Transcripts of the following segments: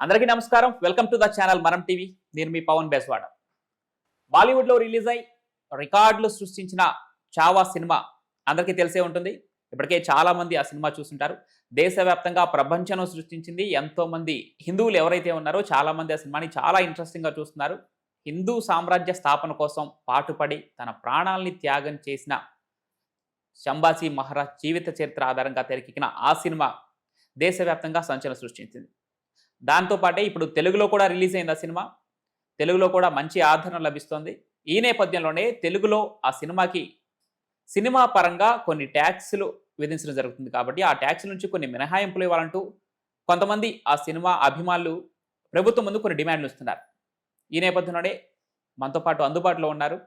అందరికీ నమస్కారం. Welcome to the channel Manam TV నేను మీ పవన్ బెస్వాడ. బాలీవుడ్లో రిలీజ్ అయి రికార్డులు సృష్టించిన చావా సినిమా అందరికీ తెలిసే ఉంటుంది. ఇప్పటికే చాలా మంది ఆ సినిమా చూస్తుంటారు. దేశవ్యాప్తంగా ప్రపంచం సృష్టించింది ఎంతో మంది హిందువులు ఎవరైతే ఉన్నారో చాలా మంది ఆ సినిమాని చాలా ఇంట్రెస్టింగ్గా చూస్తున్నారు. హిందూ సామ్రాజ్య స్థాపన కోసం పాటుపడి తన ప్రాణాల్ని త్యాగం చేసిన శంబాజీ మహారాజ్ జీవిత చరిత్ర ఆధారంగా తెరకెక్కిన ఆ సినిమా దేశవ్యాప్తంగా సంచలనం సృష్టించింది. దాంతోపాటే ఇప్పుడు తెలుగులో కూడా రిలీజ్ అయింది ఆ సినిమా. తెలుగులో కూడా మంచి ఆదరణ లభిస్తోంది. ఈ నేపథ్యంలోనే తెలుగులో ఆ సినిమాకి సినిమా పరంగా కొన్ని ట్యాక్స్లు విధించడం జరుగుతుంది కాబట్టి ఆ ట్యాక్స్ నుంచి కొన్ని మినహాయింపులు ఇవ్వాలంటూ కొంతమంది ఆ సినిమా అభిమానులు ప్రభుత్వం ముందు కొన్ని డిమాండ్లు ఇస్తున్నారు. ఈ నేపథ్యంలోనే మనతో పాటు అందుబాటులో ఉన్నారు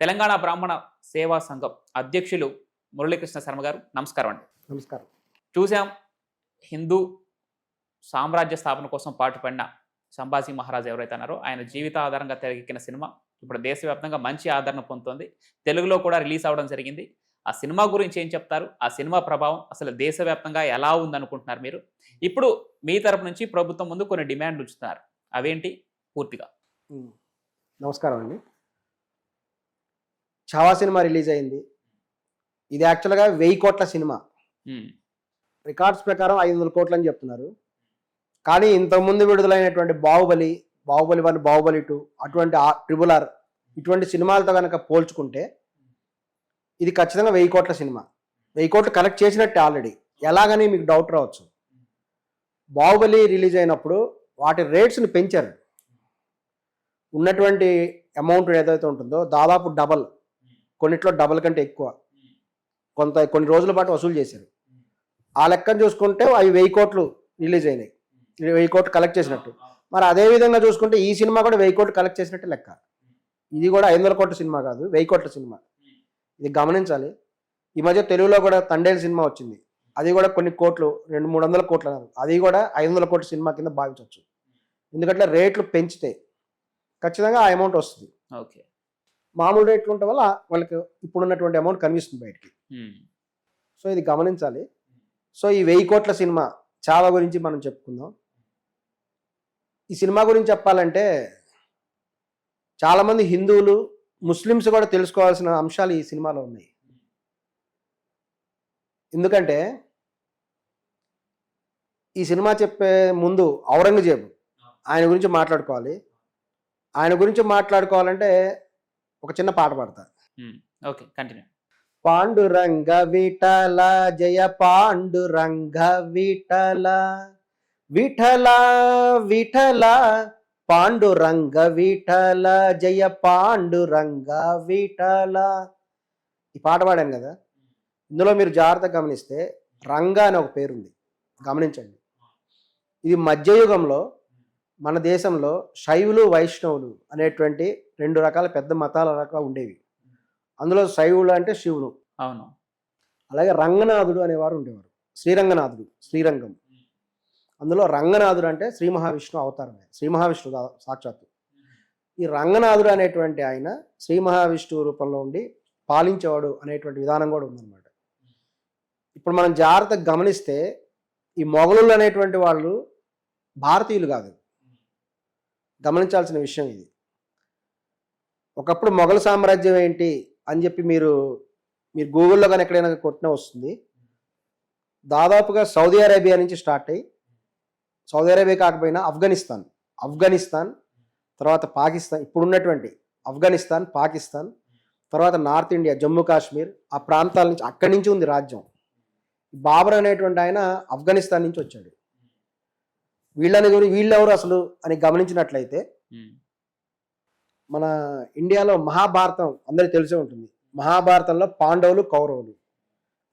తెలంగాణ బ్రాహ్మణ సేవా సంఘం అధ్యక్షులు మురళీకృష్ణ శర్మ గారు. నమస్కారం అండి. నమస్కారం. చూసాం హిందూ సామ్రాజ్య స్థాపన కోసం పాటుపడిన సంభాజీ మహారాజ్ ఎవరైతే అన్నారో ఆయన జీవిత ఆధారంగా తెరకెక్కిన సినిమా. ఇప్పుడు దేశవ్యాప్తంగా మంచి ఆదరణ పొందుతోంది. తెలుగులో కూడా రిలీజ్ అవ్వడం జరిగింది. ఆ సినిమా గురించి ఏం చెప్తారు? ఆ సినిమా ప్రభావం అసలు దేశవ్యాప్తంగా ఎలా ఉందనుకుంటున్నారు మీరు? ఇప్పుడు మీ తరపు నుంచి ప్రభుత్వం ముందు కొన్ని డిమాండ్లు ఉంచుతున్నారు. అవేంటి? పూర్తిగా. నమస్కారం అండి. చావా సినిమా రిలీజ్ అయింది. ఇది యాక్చువల్గా వెయ్యి కోట్ల సినిమా. రికార్డ్స్ ప్రకారం ఐదు వందల కోట్లు అని చెప్తున్నారు. కానీ ఇంతకుముందు విడుదలైనటువంటి బాహుబలి బాహుబలి వన్ బాహుబలి టూ అటువంటి ట్రిబుల్ ఆర్ ఇటువంటి సినిమాలతో కనుక పోల్చుకుంటే ఇది ఖచ్చితంగా వెయ్యి కోట్ల సినిమా. వెయ్యి కోట్లు కలెక్ట్ చేసినట్టే ఆల్రెడీ. ఎలాగని మీకు డౌట్ రావచ్చు. బాహుబలి రిలీజ్ అయినప్పుడు వాటి రేట్స్ని పెంచారు. ఉన్నటువంటి అమౌంట్ ఏదైతే ఉంటుందో దాదాపు డబల్ కొన్నిట్లో డబల్ కంటే ఎక్కువ. కొంత కొన్ని రోజుల పాటు వసూలు చేశారు. ఆ లెక్కను చూసుకుంటే అవి వెయ్యి కోట్లు రిలీజ్ అయినాయి. వెయ్యి కోట్లు కలెక్ట్ చేసినట్టు. మరి అదే విధంగా చూసుకుంటే ఈ సినిమా కూడా వెయ్యి కోట్లు కలెక్ట్ చేసినట్టు లెక్క. ఇది కూడా ఐదు వందల కోట్ల సినిమా కాదు వెయ్యి కోట్ల సినిమా. ఇది గమనించాలి. ఈ మధ్య తెలుగులో కూడా తండేలు సినిమా వచ్చింది. అది కూడా కొన్ని కోట్లు రెండు మూడు వందల కోట్లు అన్నారు. అది కూడా ఐదు వందల కోట్ల సినిమా కింద భావించవచ్చు. ఎందుకంటే రేట్లు పెంచితే ఖచ్చితంగా ఆ అమౌంట్ వస్తుంది. ఓకే. మామూలు రేట్లు ఉండటం వల్ల వాళ్ళకి ఇప్పుడున్నటువంటి అమౌంట్ కనిపిస్తుంది బయటికి. సో ఇది గమనించాలి. సో ఈ వెయ్యి కోట్ల సినిమా చాలా గురించి మనం చెప్పుకుందాం. ఈ సినిమా గురించి చెప్పాలంటే చాలామంది హిందువులు ముస్లిమ్స్ కూడా తెలుసుకోవాల్సిన అంశాలు ఈ సినిమాలో ఉన్నాయి. ఎందుకంటే ఈ సినిమా చెప్పే ముందు ఔరంగజేబు ఆయన గురించి మాట్లాడుకోవాలి. ఆయన గురించి మాట్లాడుకోవాలంటే ఒక చిన్న పాట పాడతా. ఓకే కంటిన్యూ పాండురంగ విఠల జయ పాండురంగ విఠల. విఠల విఠల పాండురంగ విఠల జయ పాండురంగ విఠల. ఈ పాట పాడాను కదా? ఇందులో మీరు జాగ్రత్తగా గమనిస్తే రంగ అనే ఒక పేరుంది. గమనించండి. ఇది మధ్యయుగంలో మన దేశంలో శైవులు వైష్ణవులు అనేటువంటి రెండు రకాల పెద్ద మతాల రకాలు ఉండేవి. అందులో శైవులు అంటే శివుడు. అవును. అలాగే రంగనాథుడు అనేవారు ఉండేవారు. శ్రీరంగనాథుడు శ్రీరంగం. అందులో రంగనాథుడు అంటే శ్రీ మహావిష్ణు అవతారమే శ్రీ మహావిష్ణు సాక్షాత్తు. ఈ రంగనాథుడు అనేటువంటి ఆయన శ్రీ మహావిష్ణువు రూపంలో ఉండి పాలించేవాడు అనేటువంటి విధానం కూడా ఉందన్నమాట. ఇప్పుడు మనం జాగ్రత్తగా గమనిస్తే ఈ మొఘలులు అనేటువంటి వాళ్ళు భారతీయులు కాదు. గమనించాల్సిన విషయం ఇది. ఒకప్పుడు మొఘల్ సామ్రాజ్యం ఏంటి అని చెప్పి మీరు మీరు గూగుల్లో కానీ ఎక్కడైనా కొట్టినా వస్తుంది. దాదాపుగా సౌదీ అరేబియా నుంచి స్టార్ట్ అయ్యి సౌదీ అరేబియా కాకపోయినా ఆఫ్ఘనిస్తాన్ ఆఫ్ఘనిస్తాన్ తర్వాత పాకిస్తాన్ ఇప్పుడున్నటువంటి ఆఫ్ఘనిస్తాన్ పాకిస్తాన్ తర్వాత నార్త్ ఇండియా జమ్మూ కాశ్మీర్ ఆ ప్రాంతాల నుంచి అక్కడి నుంచి ఉంది రాజ్యం. బాబర్ అనేటువంటి ఆయన ఆఫ్ఘనిస్తాన్ నుంచి వచ్చాడు. వీళ్ళని గురి వీళ్ళెవరు అసలు అని గమనించినట్లయితే మన ఇండియాలో మహాభారతం అందరికీ తెలిసే ఉంటుంది. మహాభారతంలో పాండవులు కౌరవులు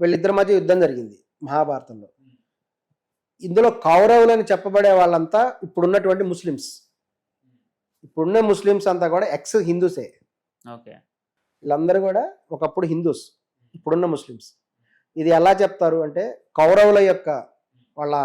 వీళ్ళిద్దరి మధ్య యుద్ధం జరిగింది మహాభారతంలో. ఇందులో కౌరవులు అని చెప్పబడే వాళ్ళంతా ఇప్పుడున్నటువంటి ముస్లిమ్స్. ఇప్పుడున్న ముస్లిమ్స్ అంతా కూడా ఎక్స్ హిందూసే. ఓకే. వీళ్ళందరూ కూడా ఒకప్పుడు హిందూస్ ఇప్పుడున్న ముస్లిమ్స్. ఇది ఎలా చెప్తారు అంటే కౌరవుల యొక్క వాళ్ళ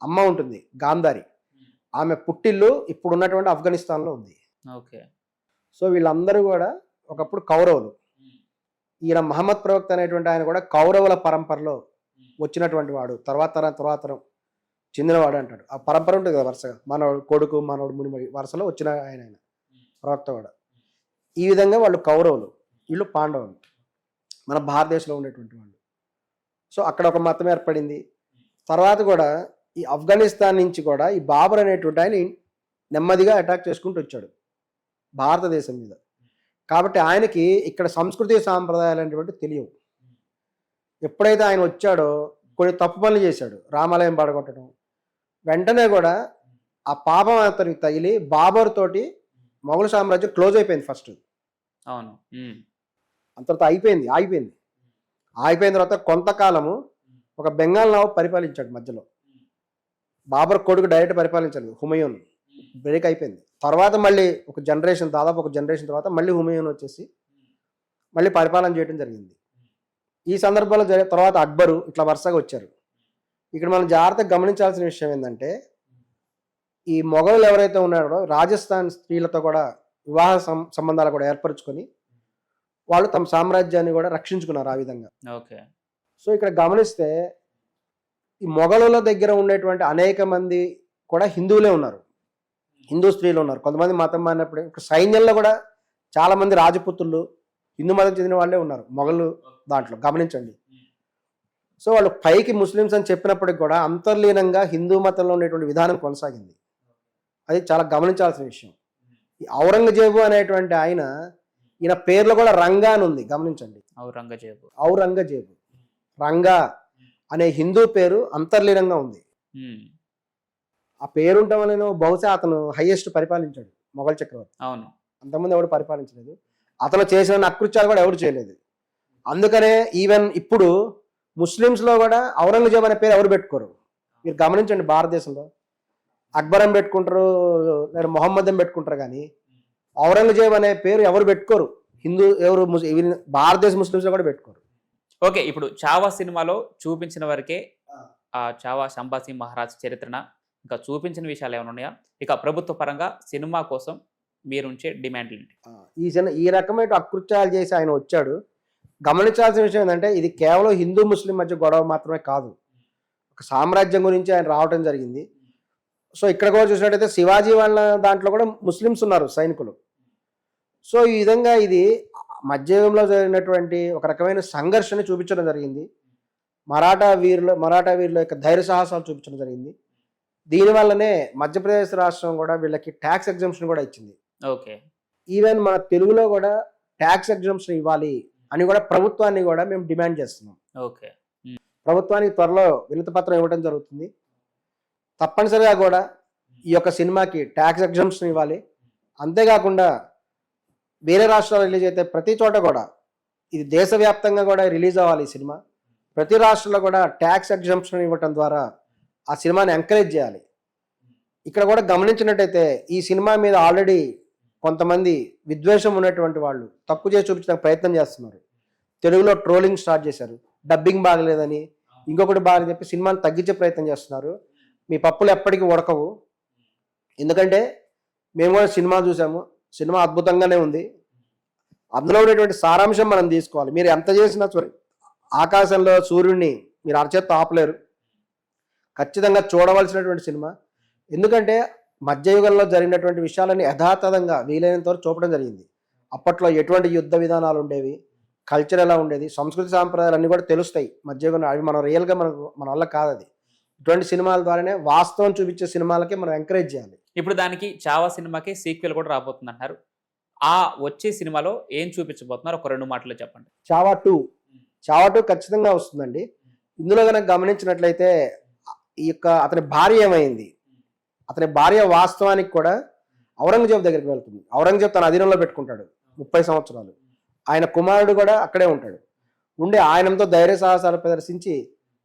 అమ్మ ఉంటుంది గాంధారి. ఆమె పుట్టిల్లు ఇప్పుడున్నటువంటి ఆఫ్ఘనిస్తాన్లో ఉంది. ఓకే. సో వీళ్ళందరూ కూడా ఒకప్పుడు కౌరవులు. ఈయన మహమ్మద్ ప్రవక్త అనేటువంటి ఆయన కూడా కౌరవుల పరంపరలో వచ్చినటువంటి వాడు. తర్వాత తరం తర్వాత తరం చెందినవాడు అంటాడు. ఆ పరంపర ఉంటుంది కదా వరుసగా. మనవడు కొడుకు మనవడు ముని వరుసలో వచ్చిన ఆయన ఆయన. ప్రవక్త కూడా. ఈ విధంగా వాళ్ళు కౌరవులు వీళ్ళు పాండవులు. మన భారతదేశంలో ఉండేటువంటి వాళ్ళు. సో అక్కడ ఒక మతం ఏర్పడింది. తర్వాత కూడా ఈ ఆఫ్ఘనిస్తాన్ నుంచి కూడా ఈ బాబర్ అనేటువంటి ఆయన నెమ్మదిగా అటాక్ చేసుకుంటూ వచ్చాడు. భారతదేశం మీద. కాబట్టి ఆయనకి ఇక్కడ సంస్కృతి సాంప్రదాయాలు అనేటువంటి తెలియవు. ఎప్పుడైతే ఆయన వచ్చాడో కొన్ని తప్పు పనులు చేశాడు. రామాలయం పడగొట్టడం వెంటనే కూడా ఆ పాపం అతనికి తగిలి బాబర్ తోటి మొఘల్ సామ్రాజ్యం క్లోజ్ అయిపోయింది ఫస్ట్. అవును. అంతటితో అయిపోయింది ఆగిపోయింది. ఆగిపోయిన తర్వాత కొంతకాలము ఒక బెంగాల్ నవాబ్ పరిపాలించాడు మధ్యలో. బాబర్ కొడుకు డైరెక్ట్ పరిపాలించాడు హుమయూన్. బ్రేక్ అయిపోయింది. తర్వాత మళ్ళీ ఒక జనరేషన్ దాదాపు ఒక జనరేషన్ తర్వాత మళ్ళీ హుమయూన్ వచ్చేసి మళ్ళీ పరిపాలన చేయడం జరిగింది. ఈ సందర్భంలో తర్వాత అక్బరు ఇట్లా వరుసగా వచ్చారు. ఇక్కడ మనం జాగ్రత్తగా గమనించాల్సిన విషయం ఏంటంటే ఈ మొఘలు ఎవరైతే ఉన్నారో రాజస్థాన్ స్త్రీలతో కూడా వివాహ సం- సంబంధాలు కూడా ఏర్పరచుకొని వాళ్ళు తమ సామ్రాజ్యాన్ని కూడా రక్షించుకున్నారు ఆ విధంగా. ఓకే. సో ఇక్కడ గమనిస్తే ఈ మొఘలుల దగ్గర ఉండేటువంటి అనేక మంది కూడా హిందువులే ఉన్నారు. హిందూ స్త్రీలు ఉన్నారు. కొంతమంది మతం మారినప్పుడు ఇక్కడ సైన్యంలో కూడా చాలా మంది రాజపుత్రులు హిందూ మతం చెందిన వాళ్ళే ఉన్నారు మొఘలు దాంట్లో. గమనించండి. సో వాళ్ళు పైకి ముస్లిమ్స్ అని చెప్పినప్పటికి కూడా అంతర్లీనంగా హిందూ మతంలో ఉండేటువంటి విధానం కొనసాగింది. అది చాలా గమనించాల్సిన విషయం. ఈ ఔరంగజేబు అనేటువంటి ఆయన ఈయన పేర్లో కూడా రంగా అని ఉంది. గమనించండి. ఔరంగజేబు. ఔరంగజేబు. రంగా అనే హిందూ పేరు అంతర్లీనంగా ఉంది. ఆ పేరు ఉండటం వలన బహుశా అతను హైయెస్ట్ పరిపాలించాడు మొఘల్ చక్రవర్తి. అవును. అంతకుముందు ఎవడు పరిపాలించలేదు. అతను చేసిన అకృత్యాలు కూడా ఎవరు చేయలేదు. అందుకనే ఈవెన్ ఇప్పుడు ముస్లిమ్స్లో కూడా ఔరంగజేబ్ అనే పేరు ఎవరు పెట్టుకోరు? మీరు గమనించండి భారతదేశంలో. అక్బర్ అని పెట్టుకుంటారు లేదా మొహమ్మద్ అని పెట్టుకుంటారు కానీ ఔరంగజేబ్ అనే పేరు ఎవరు పెట్టుకోరు? హిందూ ఎవరు భారతదేశ ముస్లిమ్స్లో కూడా పెట్టుకోరు. ఓకే ఇప్పుడు చావా సినిమాలో చూపించిన వరకే ఆ. చావా సంభాసి మహారాజ్ చరిత్రన ఇంకా చూపించిన విషయాలు ఏమైనా ఉన్నాయా? ఇక ప్రభుత్వ పరంగా సినిమా కోసం మీరుంచే డిమాండ్లు ఏంటి? ఈ సినిమా ఈ రకమైన అకృత్యాలు చేసి ఆయన వచ్చాడు. గమనించాల్సిన విషయం ఏంటంటే ఇది కేవలం హిందూ ముస్లిం మధ్య గొడవ మాత్రమే కాదు. ఒక సామ్రాజ్యం గురించి ఆయన రావటం జరిగింది. సో ఇక్కడ కూడా చూసినట్టయితే శివాజీ వాళ్ళ దాంట్లో కూడా ముస్లిమ్స్ ఉన్నారు సైనికులు. సో ఈ విధంగా ఇది మధ్యయుగంలో జరిగినటువంటి ఒక రకమైన సంఘర్షణ చూపించడం జరిగింది. మరాఠా వీరుల మరాఠా వీరుల యొక్క ధైర్య సాహసాలు చూపించడం జరిగింది. దీనివల్లనే మధ్యప్రదేశ్ రాష్ట్రం కూడా వీళ్ళకి ట్యాక్స్ ఎగ్జామ్షన్ కూడా ఇచ్చింది. ఓకే. ఈవెన్ మన తెలుగులో కూడా ట్యాక్స్ ఎగ్జామ్షన్ ఇవ్వాలి. అని కూడా ప్రభుత్వాన్ని కూడా మేము డిమాండ్ చేస్తున్నాం. ఓకే. ప్రభుత్వానికి త్వరలో వినతి పత్రం ఇవ్వడం జరుగుతుంది. తప్పనిసరిగా కూడా ఈ యొక్క సినిమాకి ట్యాక్స్ ఎగ్జామ్షన్ ఇవ్వాలి. అంతేకాకుండా వేరే రాష్ట్రాలు రిలీజ్ అయితే ప్రతి చోట కూడా ఇది దేశవ్యాప్తంగా కూడా రిలీజ్ అవ్వాలి ఈ సినిమా. ప్రతి రాష్ట్రంలో కూడా ట్యాక్స్ ఎగ్జామ్షన్ ఇవ్వటం ద్వారా ఆ సినిమాని ఎంకరేజ్ చేయాలి. ఇక్కడ కూడా గమనించినట్టయితే ఈ సినిమా మీద ఆల్రెడీ కొంతమంది విద్వేషం ఉన్నటువంటి వాళ్ళు తప్పు చేసి చూపించడానికి ప్రయత్నం చేస్తున్నారు. తెలుగులో ట్రోలింగ్ స్టార్ట్ చేశారు. డబ్బింగ్ బాగలేదని ఇంకొకటి బాగలేదని చెప్పి సినిమాని తగ్గించే ప్రయత్నం చేస్తున్నారు. మీ పప్పులు ఎప్పటికీ ఉడకవు. ఎందుకంటే మేము కూడా సినిమా చూసాము. సినిమా అద్భుతంగానే ఉంది. అందులో ఉండేటువంటి సారాంశం మనం తీసుకోవాలి. మీరు ఎంత చేసినా సరే ఆకాశంలో సూర్యుడిని మీరు అరచేత్తో ఆపలేరు. ఖచ్చితంగా చూడవలసినటువంటి సినిమా. ఎందుకంటే మధ్యయుగంలో జరిగినటువంటి విషయాలని యథాతథంగా వీలైనంత వరకు చూపడం జరిగింది. అప్పట్లో ఎటువంటి యుద్ధ విధానాలు ఉండేవి కల్చర్ ఎలా ఉండేది సంస్కృతి సాంప్రదాయాలు అన్నీ కూడా తెలుస్తాయి. మధ్యయుగంలో అవి మనం రియల్గా మనకు మన వల్ల కాదు అది ఇటువంటి సినిమాల ద్వారానే వాస్తవం చూపించే సినిమాలకి మనం ఎంకరేజ్ చేయాలి. ఇప్పుడు దానికి చావా సినిమాకి సీక్వెల్ కూడా రాబోతుంది అంటారు ఆ వచ్చే సినిమాలో ఏం చూపించబోతున్నారు? ఒక రెండు మాటలు చెప్పండి. చావా టూ. చావా టూ ఖచ్చితంగా వస్తుందండి. ఇందులో కనుక గమనించినట్లయితే ఈ యొక్క అతని భార్య ఏమైంది? అతని భార్య వాస్తవానికి కూడా ఔరంగజేబు దగ్గరికి వెళ్తుంది. ఔరంగజేబు తన అధీనంలో పెట్టుకుంటాడు ముప్పై సంవత్సరాలు. ఆయన కుమారుడు కూడా అక్కడే ఉంటాడు. ఉండి ఆయనంతో ధైర్య సాహసాలు ప్రదర్శించి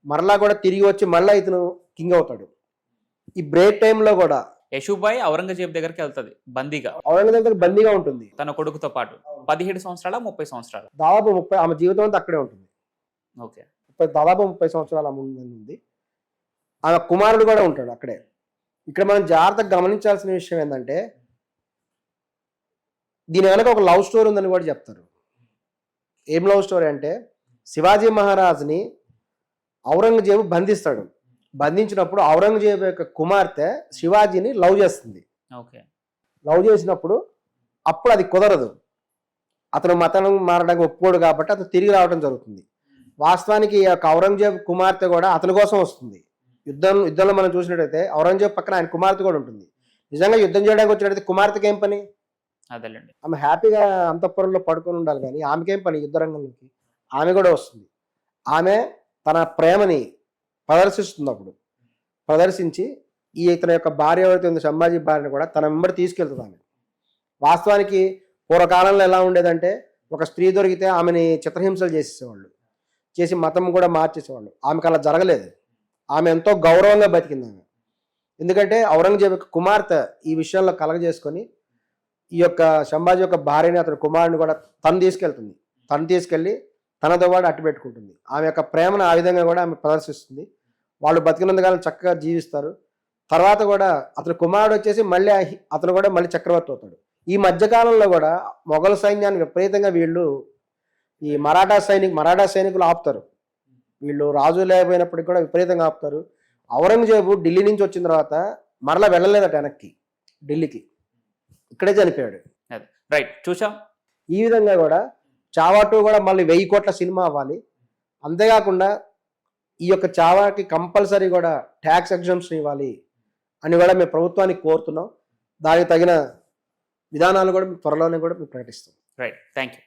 మరలా కూడా తిరిగి వచ్చి మళ్ళీ ఇతను కింగ్ అవుతాడు. ఈ బ్రేక్ టైంలో కూడా యశుబాయ్ ఔరంగజేబ్ దగ్గరికి వెళ్తుంది బందీగా. ఔరంగజేబు దగ్గర బందీగా ఉంటుంది. తన కొడుకుతో పాటు పదిహేడు సంవత్సరాల ముప్పై సంవత్సరాలు? దాదాపు ముప్పై ఆమె జీవితం అంతా అక్కడే ఉంటుంది. ఓకే. ముప్పై దాదాపు ముప్పై సంవత్సరాల ముందు ఉంది. ఆమె కుమారుడు కూడా ఉంటాడు అక్కడే. ఇక్కడ మనం జాగ్రత్తగా గమనించాల్సిన విషయం ఏంటంటే దీని వెనక ఒక లవ్ స్టోరీ ఉందని కూడా చెప్తారు. ఏం లవ్ స్టోరీ అంటే శివాజీ మహారాజ్ని ఔరంగజేబు బంధిస్తాడు. బంధించినప్పుడు ఔరంగజేబు యొక్క కుమార్తె శివాజీని లవ్ చేస్తుంది. ఓకే. లవ్ చేసినప్పుడు అప్పుడు అది కుదరదు. అతను మతం మారడానికి ఒప్పుకోడు కాబట్టి అతను తిరిగి రావడం జరుగుతుంది. వాస్తవానికి ఈ యొక్క ఔరంగజేబు కుమార్తె కూడా అతని కోసం వస్తుంది. యుద్ధం యుద్ధంలో మనం చూసినట్టయితే ఔరంగజేబు పక్కన ఆయన కుమార్తె కూడా ఉంటుంది. నిజంగా యుద్ధం చేయడానికి వచ్చినట్టయితే కుమార్తెకి ఏం పని? అదేలేండి. ఆమె హ్యాపీగా అంతఃపురంలో పడుకొని ఉండాలి కానీ ఆమెకేం పని? యుద్ధ రంగంలోకి. ఆమె కూడా వస్తుంది. ఆమె తన ప్రేమని ప్రదర్శిస్తుంది అప్పుడు. ప్రదర్శించి ఈ ఇతని యొక్క భార్య ఎవరైతే ఉందో సంభాజీ భార్యని కూడా తన వెంబడి తీసుకెళ్తుంది ఆమె. వాస్తవానికి పూర్వకాలంలో ఎలా ఉండేదంటే ఒక స్త్రీ దొరికితే ఆమెని చిత్రహింసలు చేసేసేవాళ్ళు. చేసి మతం కూడా మార్చేసేవాళ్ళు. ఆమెకు అలా జరగలేదు. ఆమె ఎంతో గౌరవంగా బతికింది ఆమె. ఎందుకంటే ఔరంగజేబు యొక్క కుమార్తె ఈ విషయంలో కలగజేసుకొని ఈ యొక్క సంభాజీ యొక్క భార్యని అతని కుమారుని కూడా తను తీసుకెళ్తుంది. తను తీసుకెళ్ళి తనతో కూడా అట్టు పెట్టుకుంటుంది. ఆమె యొక్క ప్రేమను ఆ విధంగా కూడా ఆమె ప్రదర్శిస్తుంది. వాళ్ళు బతికినందుకాలం చక్కగా జీవిస్తారు. తర్వాత కూడా అతని కుమారుడు వచ్చేసి మళ్ళీ అతను కూడా మళ్ళీ చక్రవర్తి అవుతాడు. ఈ మధ్యకాలంలో కూడా మొఘల్ సైన్యాన్ని విపరీతంగా వీళ్ళు ఈ మరాఠా సైనిక మరాఠా సైనికులు ఆపుతారు. వీళ్ళు రాజు లేకపోయినప్పటికీ కూడా విపరీతంగా ఆపుతారు. ఔరంగజేబు ఢిల్లీ నుంచి వచ్చిన తర్వాత మరలా వెళ్ళలేదట వెనక్కి ఢిల్లీకి. ఇక్కడే చనిపోయాడు. రైట్ చూసాం ఈ విధంగా కూడా చావా టూ కూడా మళ్ళీ వెయ్యి కోట్ల సినిమా అవ్వాలి. అంతేకాకుండా ఈ యొక్క చావాకి కంపల్సరీ కూడా ట్యాక్స్ ఎగ్జామ్షన్ ఇవ్వాలి అని కూడా మేము ప్రభుత్వానికి కోరుతున్నాం. దానికి తగిన విధానాలు కూడా త్వరలోనే కూడా మేము ప్రకటిస్తాం. Right thank you